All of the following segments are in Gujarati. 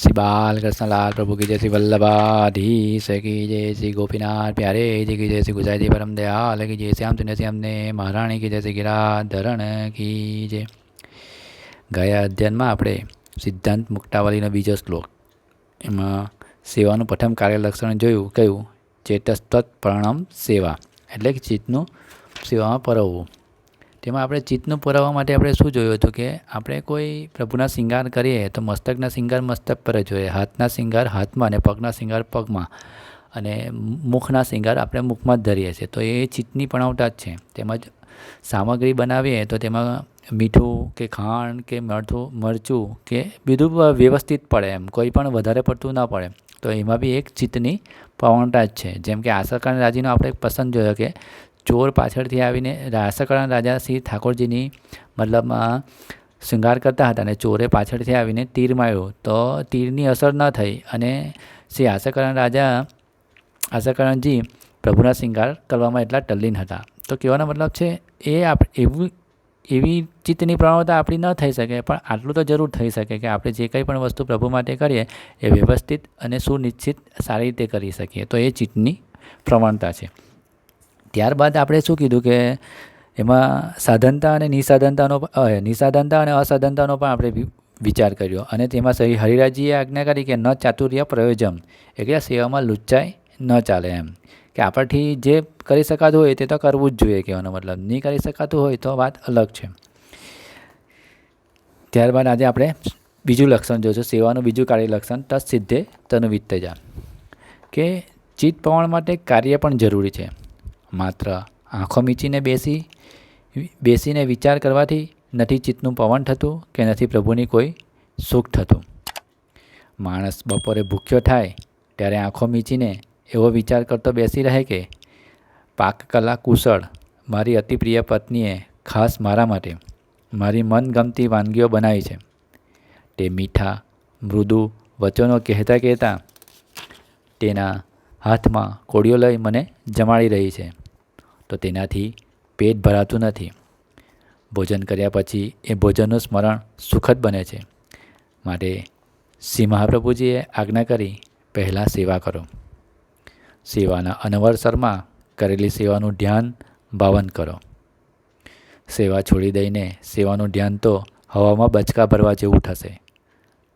શ્રી બાલકૃષ્ણલાલ પ્રભુ કી જય શ્રી વલ્લભાધીશ, કી જય શ્રી ગોપીનાથ પ્યારે, જી કી જય શ્રી ગુજરાતી પરમ દયાલ, કી જય શ્યામ ચંદ્ર શ્યામને મહારાણી, કી જય શ્રી ગિરાધરણ, કી જય. ગયા અધ્યયનમાં આપણે સિદ્ધાંત મુક્તાવલીનો બીજો શ્લોક. એમાં સેવાનું પ્રથમ કાર્ય લક્ષણ જોયું કયું ચેતસ્તત પ્રણમ સેવા, એટલે કે ચિત્તનું સેવામાં પરવવું. તેમાં આપણે ચિત્તનું પુરાવવા માટે આપણે શું જોયું હતું કે આપણે કોઈ પ્રભુના શિંગાર કરીએ તો મસ્તકના શિંગાર મસ્તક પર જ જોઈએ. હાથના શિંગાર હાથમાં અને પગના શિંગાર પગમાં. અને મુખના શિંગાર આપણે મુખમાં જ ધરીએ છીએ. તો એ ચિત્તની પણાવટા જ છે. તેમજ સામગ્રી બનાવીએ તો તેમાં મીઠું કે ખાંડ કે મરથું, મરચું કે બીજું વ્યવસ્થિત પડે એમ. કોઈ પણ વધારે પડતું ના પડે. તો એમાં બી એક ચિત્તની પવનતા જ છે. જેમ કે આસરકાંડ રાજીનો આપણે પસંદ જોયો કે ચોર પાછળથી આવીને રાસકરણ રાજા શ્રી ઠાકોરજીની મતલબમાં શૃંગાર કરતા હતા અને ચોરે પાછળથી આવીને તીર માર્યો. તો તીરની અસર ન થઈ અને શ્રી આશાકરણ રાજા આશાકરણજી પ્રભુના શૃંગાર કરવામાં એટલા ટલ્લીન હતા. તો કહેવાનો મતલબ છે, એ આપ, એવું, એવી ચિત્તની પ્રવણતા આપણી ન થઈ શકે, પણ આટલું તો જરૂર થઈ શકે કે આપણે જે કંઈ પણ વસ્તુ પ્રભુ માટે કરીએ, એ વ્યવસ્થિત અને સુનિશ્ચિત સારી રીતે કરી શકીએ. તો એ ચિત્તની પ્રવણતા છે. ત્યારબાદ આપણે શું કીધું કે એમાં સાધનતા અને નિસાધનતાનો નિસાધનતા અને અસાધનતાનો પણ આપણે વિચાર કર્યો. અને તેમાં સહી હરિરાજીએ આજ્ઞા કરી કે ન ચાતુર્ય પ્રયોજન એટલે સેવામાં લુચ્ચાઈ ન ચાલે એમ. કે આપણથી જે કરી શકાતું હોય તે તો કરવું જ જોઈએ કહેવાનો મતલબ. નહીં કરી શકાતું હોય તો વાત અલગ છે. ત્યારબાદ આજે આપણે બીજું લક્ષણ જોઈશું સેવાનું બીજું કાર્ય લક્ષણ તત્સિદ્ધે તનુ વિત્તેજા કે ચિત્ત પવન માટે કાર્ય પણ જરૂરી છે. માત્ર આંખો મીચીને બેસી, બેસીને વિચાર કરવાથી નથી ચિત્તનું પવન થતું કે નથી પ્રભુની કોઈ સુખ થતું. માણસ બપોરે ભૂખ્યો થાય ત્યારે આંખો મીચીને એવો વિચાર કરતો બેસી રહે કે, પાક કલા કુશળ મારી અતિપ્રિય પત્નીએ ખાસ મારા માટે મારી મનગમતી વાનગીઓ બનાવી છે. તે મીઠા, મૃદુ વચનો કહેતા કહેતા તેના હાથમાં કોળીઓ લઈ મને જમાડી રહી છે. તો તેનાથી પેટ ભરાતું નથી. ભોજન કર્યા પછી એ ભોજનનું સ્મરણ સુખદ બને છે. માટે શ્રી મહાપ્રભુજીએ આજ્ઞા કરી, પહેલાં સેવા કરો. સેવાના અનવરસરમાં કરેલી સેવાનું ધ્યાન ભાવન કરો. સેવા છોડી દઈને સેવાનું ધ્યાન તો હવામાં બચકા ભરવા જેવું થશે.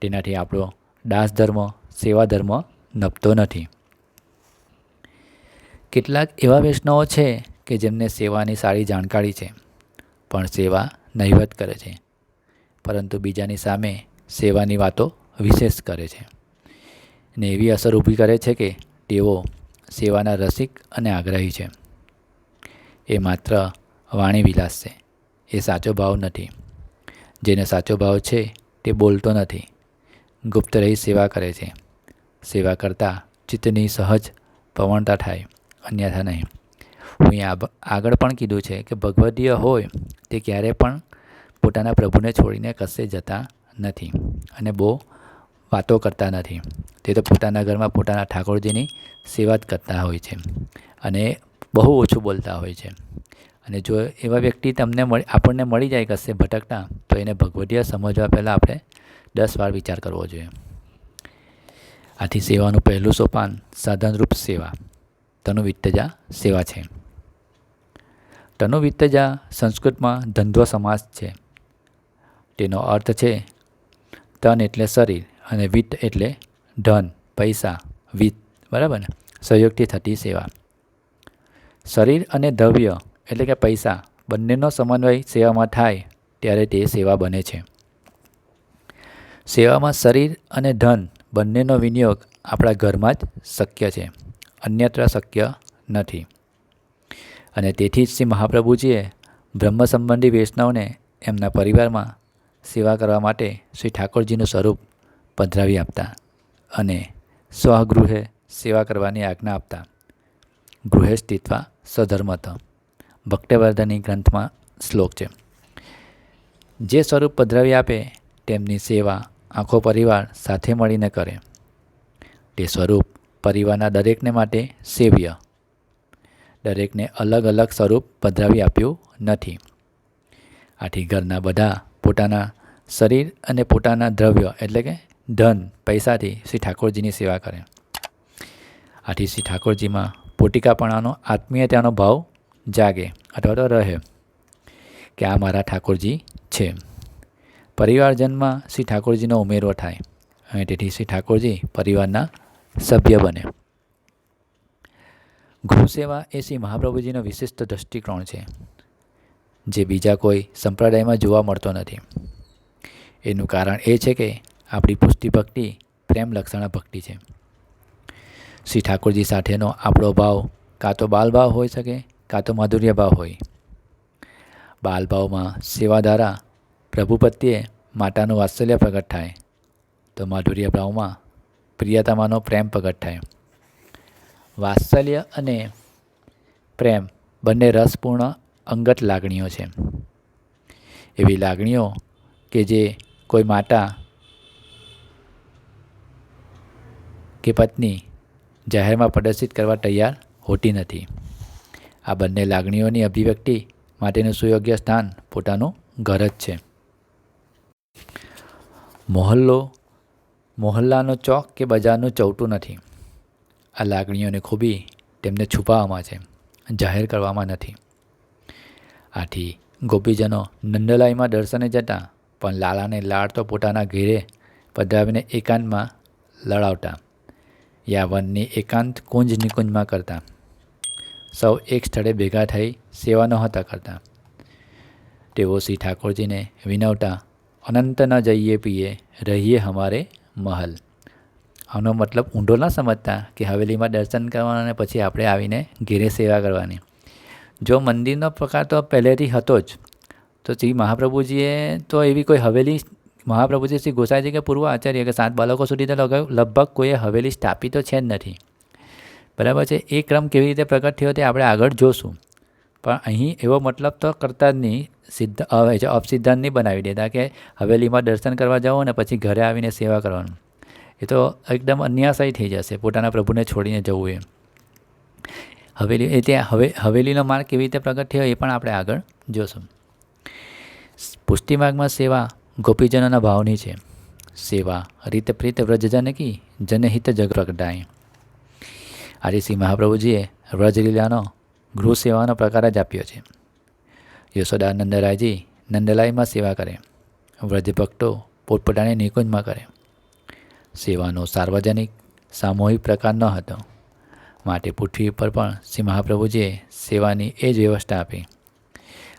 તેનાથી આપણો દાસ ધર્મ, સેવા ધર્મ નપતો નથી. કેટલાક એવા વૈષ્ણવો છે કે જેમને સેવાની સારી જાણકારી છે, પણ સેવા નહિવત કરે છે, પરંતુ બીજાની સામે સેવાની વાતો વિશેષ કરે છે. ને એવી અસર ઊભી કરે છે કે તેઓ સેવાના રસિક અને આગ્રહી છે. એ માત્ર વાણી વિલાસ છે, એ સાચો ભાવ નથી. જેને સાચો ભાવ છે, તે બોલતો નથી. ગુપ્ત રહી સેવા કરે છે. સેવા કરતાં ચિત્તની સહજ પવનતા થાય, અન્યથા નહીં. હું આગળ પણ કીધું છે કે ભગવદીય હોય તે ક્યારે પણ પોતાના પ્રભુને છોડીને કશે જતા નથી અને બહુ વાતો કરતા નથી. તે તો પોતાના ઘરમાં પોતાના ઠાકોરજીની સેવા જ કરતા હોય છે અને બહુ ઓછું બોલતા હોય છે. અને જો એવા વ્યક્તિ તમને મળી, આપણને મળી જાય કશે ભટકતા, તો એને ભગવદીય સમજવા પહેલાં આપણે દસ વાર વિચાર કરવો જોઈએ. આથી સેવાનું પહેલું સોપાન સાધનરૂપ સેવા તનુ વિત્તજા સેવા છે. તનુ વિત્તજા સંસ્કૃતમાં ધંધો સમાસ છે. તેનો અર્થ છે તન એટલે શરીર અને વિત્ત એટલે ધન, પૈસા, વિત્ત, બરાબર ને? સહયોગથી થતી સેવા. શરીર અને દ્રવ્ય એટલે કે પૈસા બંનેનો સમન્વય સેવામાં થાય ત્યારે તે સેવા બને છે. સેવામાં શરીર અને ધન બંનેનો વિનિયોગ આપણા ઘરમાં જ શક્ય છે, અન્યત્ર શક્ય નથી. અને તેથી જ શ્રી મહાપ્રભુજીએ બ્રહ્મ સંબંધી વૈષ્ણવને એમના પરિવારમાં સેવા કરવા માટે શ્રી ઠાકોરજીનું સ્વરૂપ પધરાવી આપતા અને સ્વગૃહે સેવા કરવાની આજ્ઞા આપતા. ગૃહે સ્થિત્વા સ્વધર્મત. ભક્તવર્ધની ગ્રંથમાં શ્લોક છે. જે સ્વરૂપ પધરાવી આપે તેમની સેવા આખો પરિવાર સાથે મળીને કરે. તે સ્વરૂપ પરિવારના દરેકને માટે સેવ્ય દરેકને અલગ અલગ સ્વરૂપ પધરાવી આપ્યું નથી. આથી ઘરના બધા પોતાના શરીર અને પોતાના દ્રવ્ય એટલે કે ધન, પૈસાથી શ્રી ઠાકોરજીની સેવા કરે. આથી શ્રી ઠાકોરજીમાં પોટિકાપણાનો આત્મીયતાનો ભાવ જાગે અથવા તો રહે કે આ મારા ઠાકોરજી છે. પરિવારજનમાં શ્રી ઠાકોરજીનો ઉમેરો થાય અને તેથી શ્રી ઠાકોરજી પરિવારના સભ્ય બને. ગૃહ સેવા એ શ્રી મહાપ્રભુજીનો વિશિષ્ટ દૃષ્ટિકોણ છે, જે બીજા કોઈ સંપ્રદાયમાં જોવા મળતો નથી. એનું કારણ એ છે કે આપણી પુષ્ટિ ભક્તિ પ્રેમ લક્ષણા ભક્તિ છે. શ્રી ઠાકોરજી સાથેનો આપણો ભાવ કાં તો બાલભાવ હોઈ શકે, કાં તો માધુર્ય ભાવ હોય. બાલભાવમાં સેવા દ્વારા પ્રભુ પ્રત્યે માતાનું વાત્સલ્ય પ્રગટ થાય, તો માધુર્ય ભાવમાં પ્રિયતમાનો પ્રેમ પ્રગટ થાય. વાત્સલ્ય અને પ્રેમ બંને રસપૂર્ણ અંગત લાગણીઓ છે. એવી લાગણીઓ કે જે કોઈ માતા કે પત્ની જાહેરમાં પ્રદર્શિત કરવા તૈયાર હોતી નથી. આ બંને લાગણીઓની અભિવ્યક્તિ માટેનું સુયોગ્ય સ્થાન પોતાનું ઘર જ છે. મોહલ્લો, મોહલ્લાનો ચોક કે બજારનું ચૌટું નથી. આ લાગણીઓને ખૂબી તેમને છુપાવવામાં છે જાહેર કરવામાં નથી. આથી ગોપીજનો નંદલાઈમાં દર્શને જતા પણ લાલાને લાડ તો પોતાના ઘેરે પધરાવીને એકાંતમાં લડાવતા. યા વનની એકાંત કુંજ નિકુંજમાં કરતા. સૌ એક સ્થળે ભેગા થઈ સેવા નહોતા કરતા. તેઓ શ્રી ઠાકોરજીને વિનવતા, અનંત ન જઈએ પીએ રહીએ હમારે મહલ. આનો મતલબ ઊંડો ન સમજતા કે હવેલીમાં દર્શન કરવાના અને પછી આપણે આવીને ઘેરે સેવા કરવાની. જો મંદિરનો પ્રકાર તો પહેલેથી હતો જ, તો શ્રી મહાપ્રભુજીએ તો એવી કોઈ હવેલી, મહાપ્રભુજી શ્રી ગોસાઈજી કે પૂર્વ આચાર્ય કે સાત બાળકો સુધી તો લગભગ કોઈએ હવેલી સ્થાપી તો છે જ નથી. બરાબર છે, એ ક્રમ કેવી રીતે પ્રગટ થયો તે આપણે આગળ જોશું. પણ અહીં એવો મતલબ તો કરતા જ નહીં, સિદ્ધ અપસિદ્ધાંત નહીં બનાવી દેતા કે હવેલીમાં દર્શન કરવા જાઓ અને પછી ઘરે આવીને સેવા કરવાનું. એ તો એકદમ અન્યાસય થઈ જશે પોતાના પ્રભુને છોડીને જવું એ હવેલી, એ ત્યાં હવે, હવેલીનો માર્ગ કેવી રીતે પ્રગટ થયો એ પણ આપણે આગળ જોશું. પુષ્ટિ માર્ગમાં સેવા ગોપીજનોના ભાવની છે. સેવા રીત પ્રીત વ્રજજન કી જનહિત જગ પ્રગટાય આજે શ્રી મહાપ્રભુજીએ વ્રજલીલાનો ગૃહ સેવાનો પ્રકાર જ આપ્યો છે. યશોદા નંદરાયજી નંદલાઈમાં સેવા કરે. વ્રજ ભક્તો પોતપોતાની નિકુંજમાં કરે. સેવાનો સાર્વજનિક સામૂહિક પ્રકાર ન હતો. માટે પૃથ્વી પર પણ શ્રી મહાપ્રભુજીએ સેવાની એ જ વ્યવસ્થા આપી.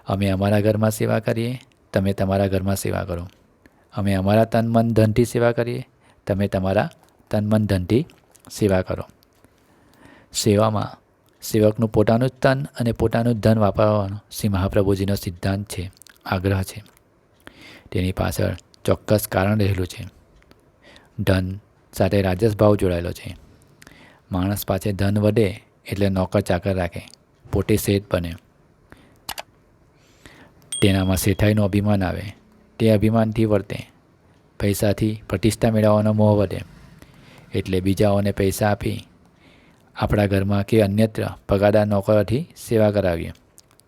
અમે અમારા ઘરમાં સેવા કરીએ, તમે તમારા ઘરમાં સેવા કરો. અમે અમારા તન મન ધનથી સેવા કરીએ, તમે તમારા તન મન ધનથી સેવા કરો. સેવામાં સેવકનું પોતાનું જ તન અને પોતાનું જ ધન વાપરવાનો શ્રી મહાપ્રભુજીનો સિદ્ધાંત છે, આગ્રહ છે. તેની પાછળ ચોક્કસ કારણ રહેલું છે. ધન સાથે રાજસભાવ જોડાયેલો છે. માણસ પાસે ધન વધે એટલે નોકર ચાકર રાખે. પોતે શેઠ બને. તેનામાં શેઠાઈનું અભિમાન આવે. તે અભિમાનથી વર્તે. પૈસાથી પ્રતિષ્ઠા મેળવવાનો મોહ વધે. એટલે બીજાઓને પૈસા આપી આપણા ઘરમાં કે અન્યત્ર પગારદાર નોકરોથી સેવા કરાવીએ.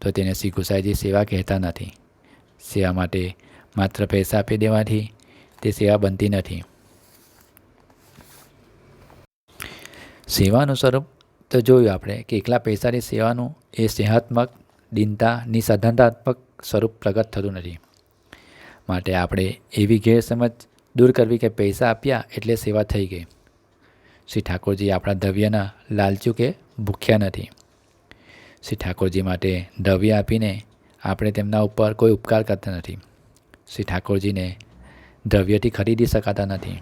તો તેને શ્રી ગુસાઈજી સેવા કહેતા નથી. સેવા માટે માત્ર પૈસા આપી દેવાથી તે સેવા બનતી નથી. સેવાનું સ્વરૂપ તો જોયું આપણે કે એકલા પૈસાની સેવાનું એ સ્નેહાત્મક દિનતાની સધનતાત્મક સ્વરૂપ પ્રગટ થતું નથી. માટે આપણે એવી ગેરસમજ દૂર કરવી કે પૈસા આપ્યા એટલે સેવા થઈ ગઈ. શ્રી ઠાકોરજી આપણા દ્રવ્યના લાલચુ કે ભૂખ્યા નથી. શ્રી ઠાકોરજી માટે દ્રવ્ય આપીને આપણે તેમના ઉપર કોઈ ઉપકાર કરતા નથી. શ્રી ઠાકોરજીને દ્રવ્યથી ખરીદી શકાતા નથી.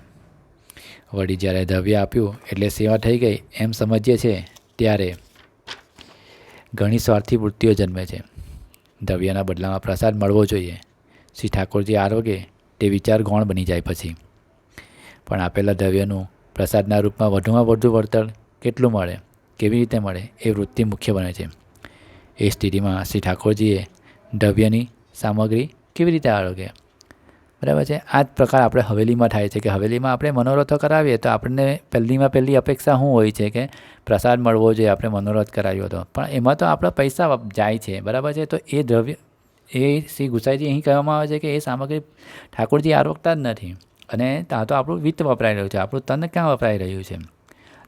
વળી જ્યારે દ્રવ્ય આપ્યું એટલે સેવા થઈ ગઈ, એમ સમજીએ છીએ ત્યારે ઘણી સ્વાર્થી વૃત્તિઓ જન્મે છે. દ્રવ્યના બદલામાં પ્રસાદ મળવો જોઈએ. શ્રી ઠાકોરજી આરોગે તે વિચાર ગૌણ બની જાય પછી. પણ આપેલા દ્રવ્યનું પ્રસાદના રૂપમાં વધુમાં વધુ વળતર કેટલું મળે, કેવી રીતે મળે એ વૃત્તિ મુખ્ય બને છે. એ સ્થિતિમાં શ્રી ઠાકોરજીએ દ્રવ્યની સામગ્રી કેવી રીતે આરોગે? બરાબર છે? આ જ પ્રકાર આપણે હવેલીમાં થાય છે કે હવેલીમાં આપણે મનોરથો કરાવીએ તો આપણને પહેલીમાં પહેલી અપેક્ષા શું હોય છે કે પ્રસાદ મળવો જોઈએ, આપણે મનોરથ કરાવ્યો હતો પણ એમાં તો આપણા પૈસા જાય છે, બરાબર છે? તો એ દ્રવ્ય, એ શ્રી ગુસાઈજી અહીં કહેવામાં આવે છે કે એ સામગ્રી ઠાકોરજી આરોગતા જ નથી. અને ત્યાં તો આપણું વિત્ત વપરાઈ રહ્યું છે, આપણું તન ક્યાં વપરાઈ રહ્યું છે?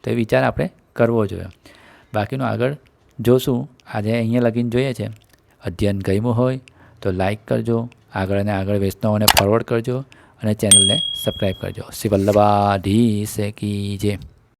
તો એ વિચાર આપણે કરવો જોઈએ. બાકીનું આગળ જોશું. આજે અહીંયા લગીને જોઈએ છે. અધ્યયન ગમ્યું હોય તો લાઈક કરજો આગળ અને આગળ વૈષ્ણવોને ફોરવર્ડ કરજો અને ચેનલને સબસ્ક્રાઈબ કરજો. શ્રી વલ્લભાધીશ કી જય.